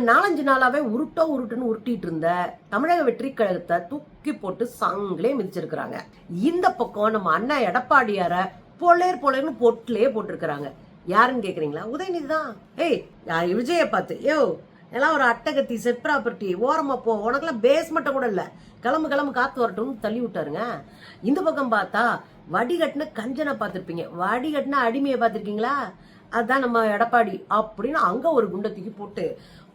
ஒரு நாலஞ்சு நாளாவே உருட்டோ உருட்டுன்னு உருட்டிட்டு இருந்த தமிழக வெற்றி கழகத்தை தூக்கி போட்டு சங்கிலே மிதிச்சிருக்கிறாங்க. இந்த பக்கம் நம்ம அண்ணா எடப்பாடியார பொலேர் பொலேர்னு பொட்டிலே போட்டிருக்கிறாங்க. யாருன்னு கேக்குறீங்களா? உதயநிதி தான் ஏய் யார் விஜய பார்த்து. யோ எல்லாம் ஒரு அட்டகத்தி செட் ப்ராப்பர்ட்டி ஓரமா போ. உனக்கெல்லாம் பேஸ்மெண்ட்டை கூட இல்லை. கிளம்பு கிளம்பு காத்து வரட்டும்னு தள்ளி விட்டாருங்க. இந்த பக்கம் பார்த்தா வடிகட்டின கஞ்சனை பார்த்துருப்பீங்க. வடிகட்டின அடிமையை பார்த்துருக்கீங்களா? அதுதான் நம்ம எடப்பாடி அப்படின்னு அங்கே ஒரு குண்டை தூக்கி போட்டு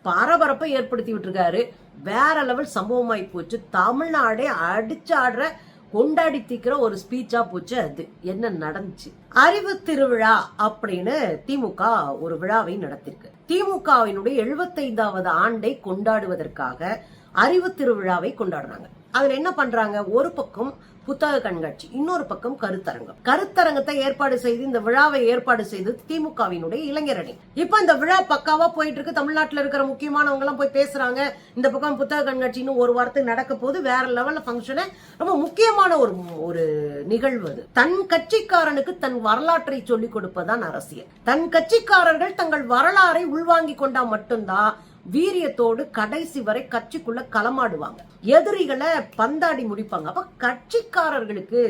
பரபரப்பை ஏற்படுத்தி விட்டுருக்காரு. வேற லெவல் சம்பவமாயி போச்சு. தமிழ்நாடே அடிச்சு ஆடுற கொண்டாடி தீக்கிற ஒரு ஸ்பீச்சா போச்சு அது. என்ன நடந்துச்சு? அறிவு திருவிழா அப்படின்னு திமுக ஒரு விழாவை நடத்திருக்கு. திமுகவினுடைய எழுபத்தைந்தாவது ஆண்டை கொண்டாடுவதற்காக அறிவு திருவிழாவை கொண்டாடுறாங்க. அதுல என்ன பண்றாங்க? ஒரு பக்கம் புத்தக கண்காட்சி இன்னொரு பக்கம் கருத்தரங்கம். கருத்தரங்கத்தை ஏற்பாடு செய்து இந்த விழாவை ஏற்பாடு செய்து திமுகவினுடைய இளைஞரணி இப்ப இந்த விழா பக்காவா போயிட்டு இருக்கு. தமிழ்நாட்டில் இருக்கிற முக்கியமானவங்க எல்லாம் போய் பேசுறாங்க. இந்த பக்கம் புத்தக கண்காட்சின்னு ஒரு வாரத்துக்கு நடக்க போது வேற லெவல்ல ஃபங்க்ஷனு ரொம்ப முக்கியமான ஒரு ஒரு நிகழ்வு அது. தன் கட்சிக்காரனுக்கு தன் வரலாற்றை சொல்லிக் கொடுப்பதுதான் அரசியல். தன் கட்சிக்காரர்கள் தங்கள் வரலாறை உள்வாங்கி கொண்டா மட்டும்தான் வீரியத்தோடு கடைசி வரை கட்சிக்குள்ள களமாடுவாங்க. எதிரிகளை பந்தாடி முடிப்பாங்க. அப்ப கட்சிக்காரர்களுக்கு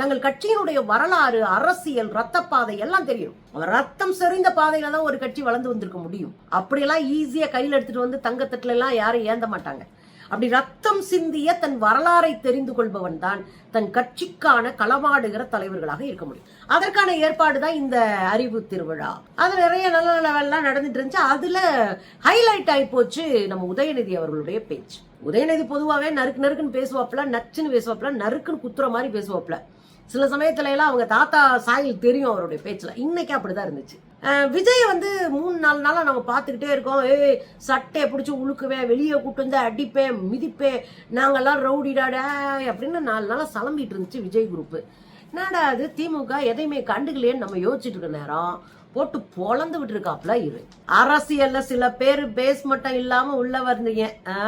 தங்கள் கட்சியினுடைய வரலாறு அரசியல் ரத்த பாதை எல்லாம் தெரியும். ரத்தம் செறிந்த பாதையில தான் ஒரு கட்சி வளர்ந்து வந்திருக்க முடியும். அப்படியெல்லாம் ஈஸியா கையில் எடுத்துட்டு வந்து தங்கத்தட்டுல எல்லாம் யாரும் ஏந்த மாட்டாங்க. அப்படி ரத்தம் சிந்திய தன் வரலாறை தெரிந்து கொள்பவன் தான் தன் கட்சிக்கான களமாடுகிற தலைவர்களாக இருக்க முடியும். அதற்கான ஏற்பாடு தான் இந்த அறிவு திருவிழா. அது நிறைய நல்ல நல்லவெல்லாம் நடந்துட்டு இருந்துச்சு. அதுல ஹைலைட் ஆகி போச்சு நம்ம உதயநிதி அவர்களுடைய பேச்சு. உதயநிதி பொதுவாகவே நறுக்கு நறுக்குன்னு பேசுவாப்ல நச்சுன்னு பேசுவாப்ல நறுக்குன்னு குத்துற மாதிரி பேசுவாப்ல சில சமயத்துல எல்லாம் அவங்க தாத்தா சாயில் தெரியும் அவருடைய பேச்சுல. இன்னைக்கு அப்படிதான் இருந்துச்சு. விஜய் வந்து மூணு நாலு நாளாக நம்ம பார்த்துக்கிட்டே இருக்கோம். ஏய் சட்டையை பிடிச்சி உழுக்குவேன் வெளியே கூட்டு வந்து அடிப்பேன் மிதிப்பேன் நாங்கள்லாம் ரவுடிடாட அப்படின்னு நாலு நாளாக சலம்பிட்டு இருந்துச்சு விஜய் குரூப்பு என்னடா அது திமுக எதையுமே கண்டுக்கலையேன்னு நம்ம யோசிச்சுட்டு இருக்க நேரம். போட்டு பொழந்து விட்டுருக்காப்புல இரு அரசியல்ல சில பேர் பேஸ் மட்டும் இல்லாம உள்ள வந்தீங்க ஆ?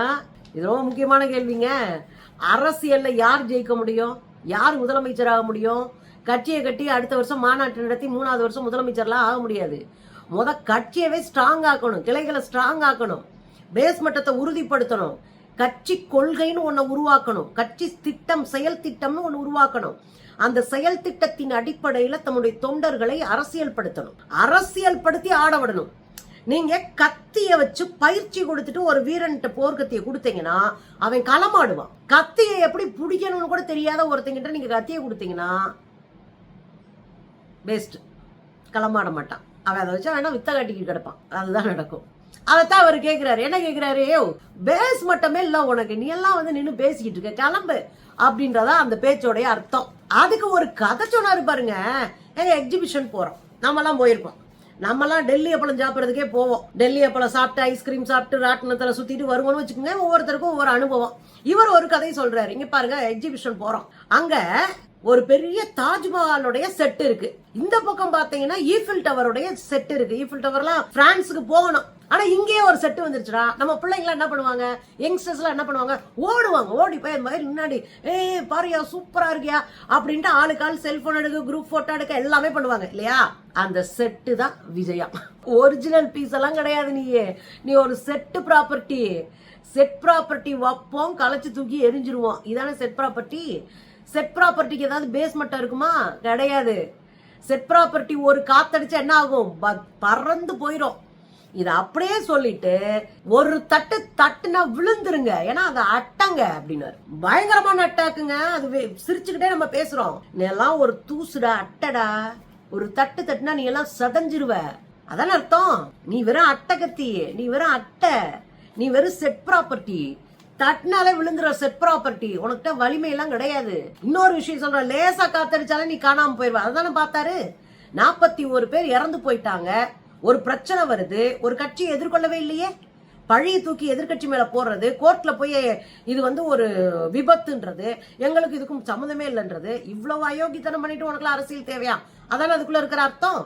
இது ரொம்ப முக்கியமான கேள்விங்க. அரசியல்ல யார் ஜெயிக்க முடியும்? யார் முதலமைச்சராக முடியும்? கட்சியை கட்டி அடுத்த வருஷம் மாநாட்டு நடத்தி மூணாவது வருஷம் முதலமைச்சர்லாம் ஆக முடியாது. முத கட்சியவே ஸ்ட்ராங் ஆக்கணும். கிளைகளை ஸ்ட்ராங் ஆக்கணும். பேஸ் மட்டத்தை உறுதிப்படுத்தணும். கட்சி கொள்கைன்னு ஒன்றை உருவாக்கணும். கட்சி திட்டம் செயல் திட்டம்னு ஒன்று உருவாக்கணும். அந்த செயல் திட்டத்தின் அடிப்படையில தம்முடைய தொண்டர்களை அரசியல் படுத்தணும் அரசியல் படுத்தி ஆட விடணும். நீங்க கத்திய வச்சு பயிற்சி கொடுத்துட்டு ஒரு வீரன்ட்ட போர்க்கத்திய கொடுத்தீங்கன்னா அவன் களமாடுவான். கத்தியை எப்படி பிடிக்கணும்னு கூட தெரியாத ஒருத்தங்கிட்ட நீங்க கத்திய கொடுத்தீங்கன்னா பெஸ்ட் களமாட மாட்டான். அவன் அதை வச்சா வேணா வித்த காட்டிக்கிட்டு கிடப்பான். அதுதான் நடக்கும். அதைத்தான் அவர் கேட்குறாரு என்ன கேட்குறாரு ஏ பேஸ் மட்டுமே இல்லை உனக்கு. நீ எல்லாம் வந்து நின்று பேசிக்கிட்டு இருக்க. கிளம்பு. அப்படின்றதா அந்த பேச்சோடைய அர்த்தம். அதுக்கு ஒரு கதை சொன்னார் பாருங்க. எங்க எக்ஸிபிஷன் போகிறோம் நம்மலாம் போயிருப்போம் நம்மலாம் டெல்லி அப்பளம் சாப்பிட்றதுக்கே போவோம். டெல்லி அப்பளம் சாப்பிட்டு ஐஸ்கிரீம் சாப்பிட்டு ராட்டினத்தில் சுற்றிட்டு வருவோம்னு வச்சுக்கோங்க. ஒவ்வொருத்தருக்கும் ஒவ்வொரு அனுபவம். இவர் ஒரு கதையை சொல்கிறாரு இங்கே பாருங்க எக்ஸிபிஷன் போகிறோம் அங்கே ஒரு பெரிய தாஜ்மஹாலுடைய செட் இருக்கு. இந்த பக்கம் பாத்தீங்கன்னா ஈஃபில் டவருடைய செட் இருக்கு. ஈஃபில் டவர்லாம் பிரான்ஸுக்கு போகணும். ஆனா இங்கேயே ஒரு செட்டு வந்துருச்சுடா. நம்ம பிள்ளைங்களாம் என்ன பண்ணுவாங்க? யங்ஸ்டர்ஸ்லாம் என்ன பண்ணுவாங்க? ஓடுவாங்க. ஓடி போய் மாதிரி முன்னாடி ஏய் பாருயா சூப்பரா இருக்கியா? அப்படின்ட்டு ஆளுக்கு ஆள் செல்போன் எடுக்க குரூப் போட்டோ எடுக்க எல்லாமே பண்ணுவாங்க. இல்லையா? அந்த செட்டு தான் விஜயா. ஒரிஜினல் பீஸ் எல்லாம் கிடையாது நீயே. நீ ஒரு செட்டு ப்ராப்பர்ட்டி செட் ப்ராப்பர்ட்டி வைப்போம் களைச்சு தூக்கி எரிஞ்சிருவோம். இதானே செட் ப்ராப்பர்ட்டி செட் ப்ராப்பர்ட்டிக்கு ஏதாவது பேஸ்மெண்ட்டாக இருக்குமா? கிடையாது. செட் ப்ராப்பர்ட்டி ஒரு காத்தடிச்சா என்ன ஆகும்? ப- பறந்து போயிடும் இதை அப்படியே சொல்லிட்டு ஒரு தட்டு தட்டுனா விழுந்துருங்க. ஏன்னா அதை அட்டங்க அப்படின்னாரு. பயங்கரமான அட்டாக்குங்க. அது வே- சிரிச்சுக்கிட்டே நம்ம பேசுறோம். நீ எல்லாம் ஒரு தூசுடா அட்டடா. ஒரு தட்டு தட்டுனா நீ எல்லாம் சதஞ்சிருவ. அதான அர்த்தம்? நீ வெறும் அட்டகத்தி நீ வெறும் அட்டை. நீ வெறும் செட் ப்ராப்பர்ட்டி தட்டினாலே விழுங்குற செட் ப்ராப்பர்ட்டி உனக்கிட்ட வலிமை எல்லாம் கிடையாது. இன்னொரு விஷயம் சொல்றேன். லேசா காத்தடிச்சாலே நீ காணாம போயிருவ. அதுதானே பார்த்தாரு? நாற்பத்தி ஒரு பேர் இறந்து போயிட்டாங்க. ஒரு பிரச்சனை வருது. ஒரு கட்சி எதிர்கொள்ளவே இல்லையே. பழைய தூக்கி எதிர்க்கட்சி மேல போடுறது. கோர்ட்ல போய் இது வந்து ஒரு விபத்துன்றது. எங்களுக்கு இதுக்கும் சம்மந்தமே இல்லைன்றது. இவ்வளவு அயோக்கித்தனம் பண்ணிட்டு உனக்குலாம் அரசியல் தேவையா? அதானே அதுக்குள்ள இருக்கிற அர்த்தம்?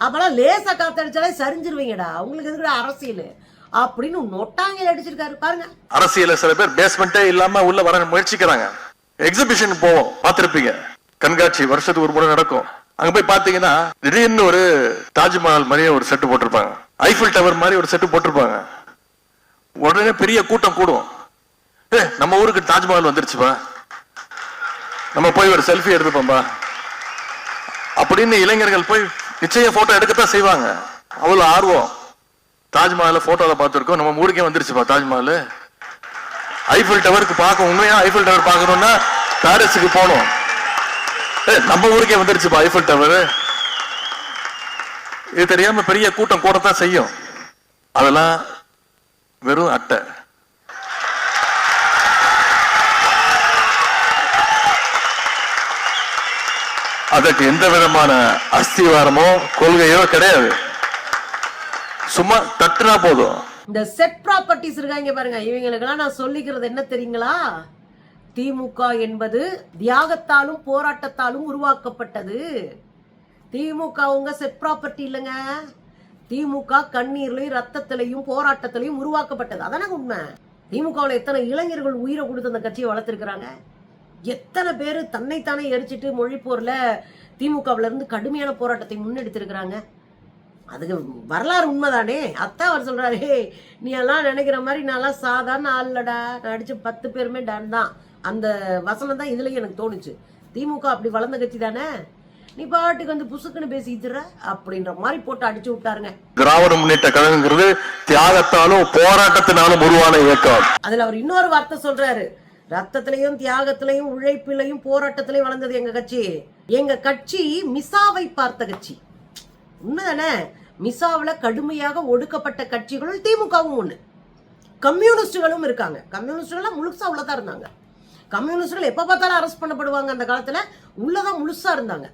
அப்பெல்லாம் லேசா காத்தடிச்சாலே சரிஞ்சிருவீங்கடா. உங்களுக்கு எதுக்குடா அரசியல்? அப்படின்னு நொட்டாங்கல அடிச்சிருக்காரு. பாருங்க. அரசியல சில பேர் பேஸ்மெண்ட்டே இல்லாம உள்ள வர முயற்சிக்கிறாங்க. எக்ஸிபிஷன் போவோம் பார்த்திருப்பீங்க. கண்காட்சி வருஷத்துக்கு ஒரு முறை நடக்கும். அங்க போய் பாத்தீங்கன்னா திடீர்னு ஒரு தாஜ்மஹால் மாதிரியே ஒரு செட்டு போட்டிருப்பாங்க. ஐஃபில் டவர் மாதிரி ஒரு செட்டு போட்டிருப்பாங்க. உடனே பெரிய கூட்டம் கூடும். ஏ நம்ம ஊருக்கு தாஜ்மஹால் வந்துருச்சுப்பா. நம்ம போய் ஒரு செல்ஃபி எடுத்துப்போம்பா. அப்படின்னு இளைஞர்கள் போய் நிச்சயம் போட்டோ எடுக்கத்தான் செய்வாங்க. அவ்வளவு ஆர்வம். தாஜ்மஹால போட்டோல பார்த்துருக்கோம். நம்ம ஊருக்கே வந்துருச்சுப்பா தாஜ்மஹால் ஐஃபில் டவருக்கு பார்க்க உண்மையா ஐஃபில் டவர் பார்க்கணும்னா பாரிஸுக்கு போகணும். ஏ, நம்ம ஊருக்கே வந்துருச்சுப்பா ஐஃபில் டவர் இது தெரியாம பெரிய கூட்டம் கூடத்தான் செய்யும். அதெல்லாம் வெறும் அட்டை. அதற்கு எந்த விதமான அஸ்திவாரமோ கொள்கையோ கிடையாது. சும்மா தட்டுனா போதும். இந்த செட் ப்ராப்பர்ட்டிஸ் இருக்காங்க பாருங்க. இவங்களுக்கெல்லாம் நான் சொல்லிக்கிறது என்ன தெரியுங்களா? திமுக என்பது தியாகத்தாலும் போராட்டத்தாலும் உருவாக்கப்பட்டது. திமுக உங்க செட் ப்ராப்பர்ட்டி இல்லைங்க. திமுக கண்ணீர்லையும் ரத்தத்திலையும் போராட்டத்திலையும் உருவாக்கப்பட்டது. அதானே உண்மை? திமுகவில் எத்தனை இளைஞர்கள் உயிரை கொடுத்து அந்த கட்சியை வளர்த்துருக்குறாங்க? எத்தனை பேர் தன்னைத்தானே எரிச்சிட்டு மொழிப்போரில் திமுகவுல இருந்து கடுமையான போராட்டத்தை முன்னெடுத்திருக்கிறாங்க? அதுக்கு வரலாறு உண்மைதானே? அத்தான் அவர் சொல்றாரு "ஹே, நீ எல்லாம் நினைக்கிற மாதிரி நான்லாம் சாதாரண ஆள்லடா. நான் அடிச்ச பத்து பேருமே டன் தான். அந்த வசனம் தான் இதுலயும் எனக்கு தோணுச்சு. திமுக அப்படி வளர்ந்த கட்சி தானே? நீ பாட்டுக்கு வந்து புசுக்குன்னு பேசிக்கிற அப்படின்ற மாதிரி போட்டு அடிச்சு விட்டாருங்க. திராவிட முன்னேற்ற கழகங்கிறது தியாகத்தாலும் போராட்டத்தினாலும் உருவான இயக்கம். அதுல அவர் இன்னொரு வார்த்தை சொல்றாரு. ரத்தத்திலையும் தியாகத்திலையும் உழைப்பிலையும் போராட்டத்திலையும் வளர்ந்தது எங்க கட்சி. எங்க கட்சி மிசாவை பார்த்த கட்சி. உண்மைதானே? மிசாவில் கடுமையாக ஒடுக்கப்பட்ட கட்சிகளுள் திமுகவும் ஒன்று கம்யூனிஸ்டுகளும் இருக்காங்க. கம்யூனிஸ்டுகள்லாம் முழுசா உள்ளதா இருந்தாங்க. கம்யூனிஸ்டுகள் எப்போ பார்த்தாலும் அரெஸ்ட் பண்ணப்படுவாங்க அந்த காலத்தில்? உள்ளதான் முழுசா இருந்தாங்க.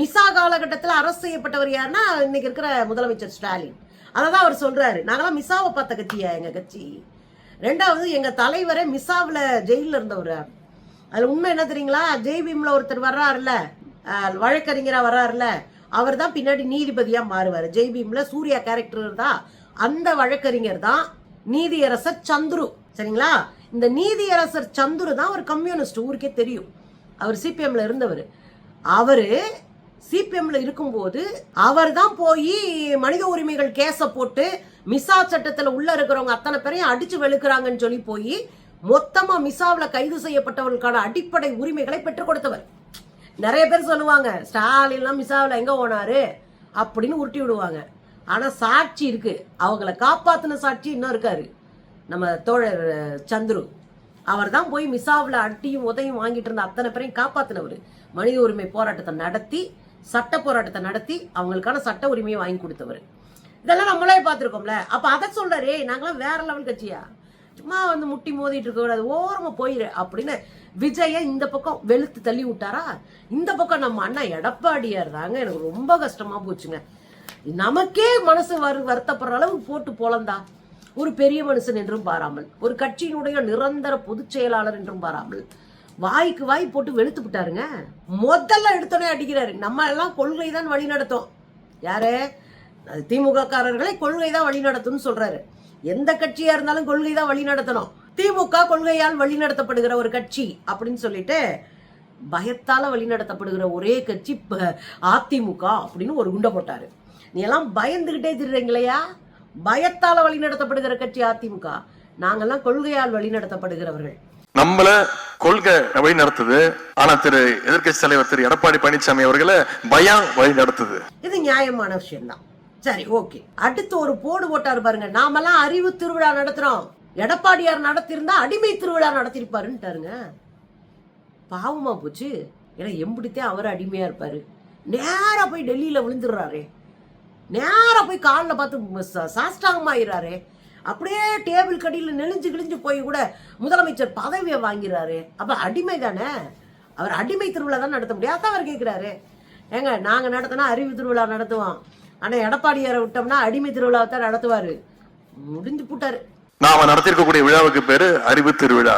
மிசா காலகட்டத்தில் அரசு செய்யப்பட்டவர் யாருன்னா இன்னைக்கு இருக்கிற முதலமைச்சர் ஸ்டாலின். அதை தான் அவர் சொல்றாரு. நாங்களாம் மிசாவை பார்த்த கட்சியா எங்க கட்சி? ரெண்டாவது எங்க தலைவரே மிசாவில் ஜெயிலில் இருந்தவர். அதில் உண்மை என்ன தெரியுங்களா? ஜெய் பீம்ல ஒருத்தர் வர்றாருல வழக்கறிஞராக வர்றாருல்ல வர்றாருல அவர் தான் பின்னாடி நீதிபதியா மாறுவார். ஜெய்பீம்ல சூர்யா கேரக்டர் தான். அந்த வழக்கறிஞர் தான் நீதியரசர் சந்துரு. சரிங்களா? இந்த நீதியரசர் சந்துரு தான் ஒரு கம்யூனிஸ்ட். ஊருக்கே தெரியும். அவர் சிபிஎம்ல இருந்தவர். அவரு சிபிஎம்ல இருக்கும்போது அவர் தான் போய் மனித உரிமைகள் கேஸை போட்டு மிசா சட்டத்துல உள்ள இருக்கிறவங்க அத்தனை பேரையும் அடிச்சு வெளுக்கிறாங்கன்னு சொல்லி போய் மொத்தமா மிசாவில் கைது செய்யப்பட்டவர்களுக்கான அடிப்படை உரிமைகளை பெற்றுக் கொடுத்தவர். நிறைய பேர் சொல்லுவாங்க ஸ்டாலின்லாம் மிசாவில் எங்கே போனாரு? அப்படின்னு உருட்டி விடுவாங்க. ஆனால் சாட்சி இருக்கு. அவங்கள காப்பாத்தின சாட்சி இன்னும் இருக்காரு. நம்ம தோழர் சந்துரு. அவர் தான் போய் மிசாவில் அட்டியும் உதையும் வாங்கிட்டு இருந்த அத்தனை பேரையும் காப்பாத்தினவர். மனித உரிமை போராட்டத்தை நடத்தி சட்ட போராட்டத்தை நடத்தி அவங்களுக்கான சட்ட உரிமையை வாங்கி கொடுத்தவர். இதெல்லாம் நம்மளே பார்த்துருக்கோம்ல. அப்போ அதை சொல்கிறாரே நாங்களாம் வேற லெவல் கட்சியா? சும்மா வந்து முட்டி மோதிட்டு இருக்க கூடாது ஓரமாக போயிரு அப்படின்னு விஜய இந்த பக்கம் வெளுத்து தள்ளி விட்டாரா? இந்த பக்கம் நம்ம அண்ணா எடப்பாடியார் தாங்க. எனக்கு ரொம்ப கஷ்டமா போச்சுங்க. நமக்கே மனசு வரு வருத்தப்படுற அளவுக்கு போட்டு போலந்தா. ஒரு பெரிய மனுஷன் என்றும் பாராமல் ஒரு கட்சியினுடைய நிரந்தர பொதுச் செயலாளர் என்றும் பாராமல் வாய்க்கு வாய் போட்டு வெளுத்து விட்டாருங்க. முதல்ல எடுத்தோடனே அடிக்கிறாரு. நம்ம எல்லாம் கொள்கை தான் வழி நடத்தும். யாரு? திமுக காரர்களை கொள்கை தான் வழி நடத்தும்னு சொல்றாரு. எந்த கட்சியா இருந்தாலும் கொள்கை தான் வழி நடத்தணும். திமுக கொள்கையால் வழி நடத்தப்படுகிற ஒரு கட்சி அப்படின்னு சொல்லிட்டு பயத்தால வழி நடத்தப்படுகிற ஒரே கட்சி அதிமுக அப்படின்னு ஒரு குண்டை போட்டாரு. நீ எல்லாம் பயந்துகிட்டே திரிறீங்களையா? பயத்தால வழி நடத்தப்படுகிற கட்சி அதிமுக. நாங்கெல்லாம் கொள்கையால் வழி நடத்தப்படுகிறவர்கள் நம்மள கொள்கை வழி நடத்துது. ஆனா திரு எதிர்க்கட்சி தலைவர் திரு எடப்பாடி பழனிசாமி அவர்களை பயம் வழி நடத்துது. இது நியாயமான விஷயம்தான். சரி ஓகே. அடுத்து ஒரு போடு போட்டாரு பாருங்க. நாமெல்லாம் அறிவு திருவிழா நடத்துறோம். எடப்பாடியார் நடத்தியிருந்தா அடிமை திருவிழா நடத்திருப்பாருன்ட்டாருங்க பாவமா போச்சு. ஏன்னா எம்பிடித்தே அவர் அடிமையா இருப்பாரு. நேரா போய் டெல்லியில விழுந்துடுறாரே. நேரா போய் காலில் பார்த்து ச- சாஷ்டாங்கமாயிடுறாரே அப்படியே டேபிள் கடியில் நெளிஞ்சு கிழிஞ்சு போய் கூட முதலமைச்சர் பதவியை வாங்கிறாரு. அப்போ அடிமை தானே? அவர் அடிமை திருவிழா தான் நடத்த முடியாது அதான் அவர் கேட்குறாரு ஏங்க நாங்கள் நடத்தினா அறிவு திருவிழா நடத்துவோம். ஆனால் எடப்பாடியாரை விட்டோம்னா அடிமை திருவிழாவை தான் நடத்துவார். முடிஞ்சு போட்டார். நாம நடத்திருக்கக்கூடிய விழாவுக்கு பேரு அறிவு திருவிழா.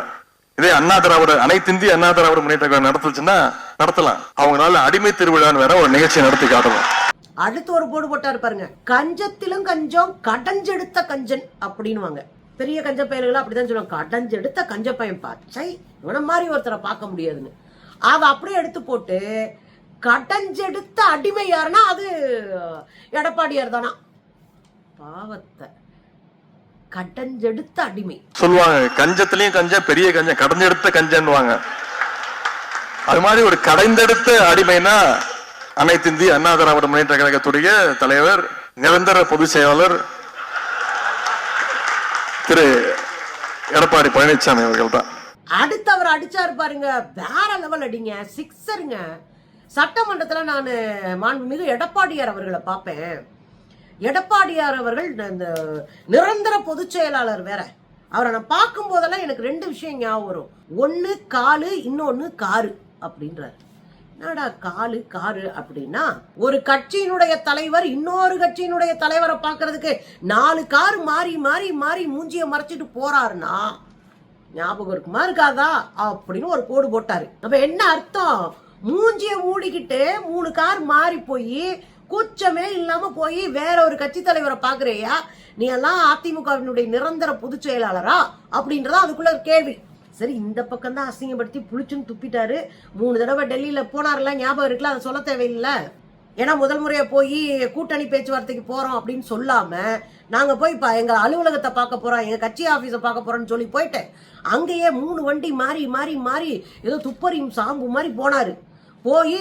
இதே அண்ணா திராவிட அனைத்து இந்திய அண்ணா திராவிட முன்னேற்ற கழகம் நடத்துச்சுன்னா நடத்தலாம். அவங்களால அடிமை திருவிழான்னு வேற ஒரு நிகழ்ச்சி நடத்தி காட்டலாம் அடுத்து ஒரு போடு போட்டாரு பாருங்க. கஞ்சத்திலும் கஞ்சம் கடஞ்செடுத்த கஞ்சன் அப்படின்னுவாங்க. பெரிய கஞ்ச பயல்களை அப்படிதான் சொல்லுவாங்க. கடஞ்செடுத்த கஞ்ச பையன் பாச்சை. இவன மாதிரி ஒருத்தரை பார்க்க முடியாதுன்னு. அவ அப்படியே எடுத்து போட்டு கடஞ்செடுத்த அடிமை யாருன்னா அது எடப்பாடியார் தானா? பாவத்தை. கடஞ்செடுத்த அடிமை. சொல்லுவாங்க கஞ்சத்திலயும் கஞ்சம் பெரிய கஞ்சம் கடைஞ்செடுத்த கஞ்சன்னுவாங்க அது மாதிரி ஒரு கடைந்தெடுத்த அடிமைனா அனைத்து இந்திய அண்ணா திராவிட முன்னேற்ற கழகத்துடைய தலைவர் நிரந்தர பொதுச் செயலாளர் திரு எடப்பாடி பழனிசாமி அவர்கள் தான் அடுத்து அவர் அடிச்சாரு பாருங்க வேற லெவல் அடிங்க சிக்ஸருங்க சட்டமன்றத்துல நான் மாண்புமிகு எடப்பாடியார் அவர்களை பார்ப்பேன். எடப்பாடியார் அவர்கள் இந்த- நிரந்தர பொதுச் செயலாளர் வேற. அவரை நான் பார்க்கும் போதெல்லாம் எனக்கு ரெண்டு விஷயம் ஞாபகம் வரும். ஒன்று காலு இன்னொன்று காரு அப்படின்றாரு. என்னடா காலு காரு அப்படின்னா ஒரு கட்சியினுடைய தலைவர் இன்னொரு கட்சியினுடைய தலைவரை பார்க்கறதுக்கு நாலு கார் மாறி மாறி மாறி மூஞ்சிய மறைச்சிட்டு போறாருன்னா ஞாபகம் இருக்குமா இருக்காதா அப்படின்னு ஒரு கோடு போட்டாரு. அப்ப என்ன அர்த்தம்? மூஞ்சிய மூடிக்கிட்டு மூணு கார் மாறி போய் கூச்சமே இல்லாம போய் வேற ஒரு கட்சி தலைவரை பாக்குறியா? நீ எல்லாம் அதிமுகவினுடைய நிரந்தர பொதுச் செயலாளரா? அப்படின்றதா அதுக்குள்ள ஒரு கேள்வி. சரி இந்த பக்கம் தான் அசிங்கப்படுத்தி புளிச்சுன்னு துப்பிட்டாரு. மூணு தடவை டெல்லியில போனார்ல ஞாபகம் இருக்குல்ல? அதை சொல்ல தேவையில்லை. ஏன்னா முதல் முறையாக போய் கூட்டணி பேச்சுவார்த்தைக்கு போறோம் அப்படின்னு சொல்லாம நாங்க போய் இப்ப எங்க அலுவலகத்தை பார்க்க போறோம் எங்க கட்சி ஆபீஸை பார்க்க போறோம்னு சொல்லி போயிட்டேன் அங்கேயே மூணு வண்டி மாறி மாறி மாறி ஏதோ துப்பறியும் சாம்பு மாதிரி போனாரு. போய்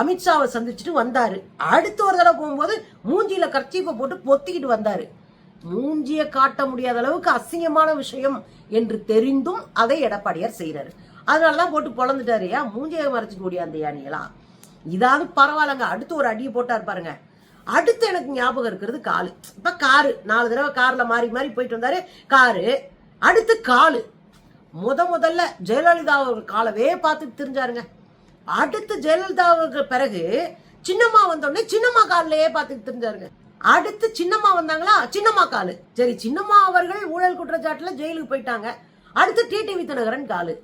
அமித்ஷாவை சந்திச்சுட்டு வந்தார். அடுத்து ஒரு தடவை போகும்போது மூஞ்சியில் கர்ச்சீப்பை போட்டு பொத்திக்கிட்டு வந்தார். மூஞ்சியை காட்ட முடியாத அளவுக்கு அசிங்கமான விஷயம் என்று தெரிந்தும் அதை எடப்பாடியார் செய்கிறாரு அதனால தான் போட்டு பொழந்துட்டாருயா மூஞ்சியை மறைச்சிக்கக்கூடிய அந்த யானையெல்லாம். இதாவது பரவாயில்லங்க. அடுத்து ஒரு அடியை போட்டார் பாருங்க. அடுத்து எனக்கு ஞாபகம் இருக்கிறது காலு. இப்போ காரு. நாலு தடவை காரில் மாறி மாறி போயிட்டு வந்தாரு. காரு. அடுத்து காலு. முத முதல்ல ஜெயலலிதா அவர்கள் காலவே பார்த்துட்டு தெரிஞ்சாருங்க. அடுத்து ஜெயலலிதாவுக்கு பிறகு சின்னம்மா வந்தோடனே சின்னம்மா காலிலேயே பார்த்துட்டு தெரிஞ்சாருங்க அடுத்து சின்னம்மா வந்தாங்களா? சின்னம்மா காலு. சரி சின்னம்மா அவர்கள் ஊழல் குற்றச்சாட்டில் ஜெயிலுக்கு போயிட்டாங்க. அடுத்து டிடி தினகரன் காலு.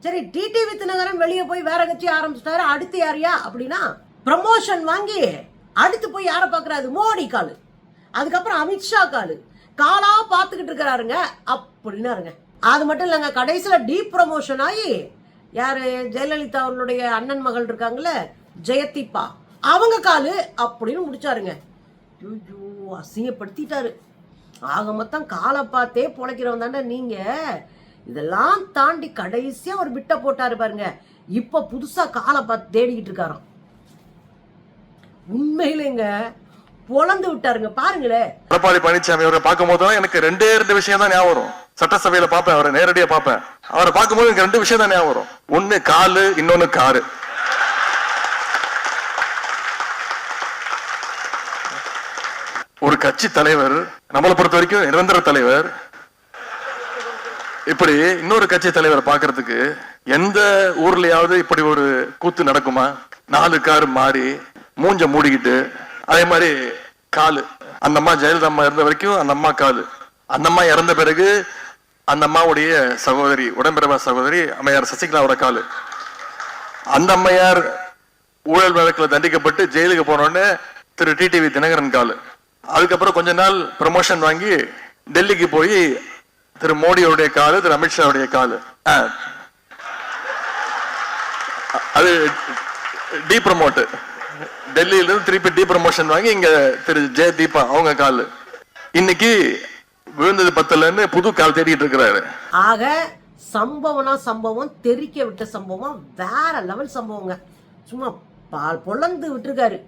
சரி டிடி தினகரன் வெளியே போய் வேற கட்சி ஆரம்பிச்சிட்டாரு. அடுத்து யாரையா அப்படின்னா ப்ரமோஷன் வாங்கி அடுத்து போய் யாரை பார்க்கறாரு? மோடி காலு. அதுக்கப்புறம் அமித்ஷா காலு. காலா பார்த்துக்கிட்டு இருக்கிறாருங்க. அப்படின்னாருங்க. அது மட்டும் இல்லைங்க கடைசியில் டீப் ப்ரமோஷன் ஆகி யாரு? ஜெயலலிதா அவர்களுடைய அண்ணன் மகள் இருக்காங்கல்ல ஜெயதீபா. அவங்க காலு அப்படின்னு முடிச்சாருங்க. ஐயோ அசிங்கப்படுத்திட்டாரு. ஆக மொத்தம் காலை பார்த்தே பொழைக்கிறவன் தானே நீங்க. இதெல்லாம் தாண்டி கடைசியா ஒரு பிட்ட போட்டாரு பாருங்க. இப்ப புதுசா காலை பார்த்து தேடிக்கிட்டு இருக்காராம். உண்மையிலேங்க பொழந்து விட்டாருங்க. பாருங்களேன். எடப்பாடி பழனிசாமி அவரை பார்க்கும் போது எனக்கு ரெண்டே ரெண்டு விஷயம் தான் ஞாபகம் சட்டசபையில பார்ப்பேன் அவரை நேரடியா பார்ப்பேன். அவரை பார்க்கும்போது எனக்கு ரெண்டு விஷயம் தான் ஞாபகம் வரும். ஒண்ணு காலு இன்னொன்னு காரு. ஒரு கட்சி தலைவர் நம்மளை பொறுத்த வரைக்கும் நிரந்தர தலைவர். இப்படி இன்னொரு கட்சி தலைவரை பாக்குறதுக்கு எந்த ஊர்லயாவது இப்படி ஒரு கூத்து நடக்குமா? நாலு கார் மாறி மூஞ்ச மூடிக்கிட்டு அதே மாதிரி காலு. அந்த அம்மா ஜெயலலிதா அம்மா இருந்த வரைக்கும் அந்த அம்மா காலு. அந்த அம்மா இறந்த பிறகு அந்த அம்மாவுடைய சகோதரி உடம்பிறவா சகோதரி அம்மையார் சசிகலாவோட காலு. அந்த அம்மையார் ஊழல் வழக்கில் தண்டிக்கப்பட்டு ஜெயிலுக்கு போனோடனே திரு டிடிவி தினகரன் காலு. அதுக்கப்புறம் கொஞ்ச நாள் ப்ரமோஷன் வாங்கி டெல்லிக்கு போய் திரு மோடியோடைய காலு திரு அமித்ஷாவுடைய காலு. அது டி ப்ரமோட்டு டெல்லியில இருந்து திருப்பி டி ப்ரமோஷன் வாங்கி இங்க திரு ஜெய தீபா அவங்க காலு. இன்னைக்கு விழுந்தது பத்தலன்னு புது கால் தேடிட்டு இருக்கிறாரு. ஆக சம்பவம்னா சம்பவம் தெறிக்க விட்ட சம்பவம் வேற லெவல் சம்பவங்க. சும்மா பால் பொழந்து விட்டுருக்காரு.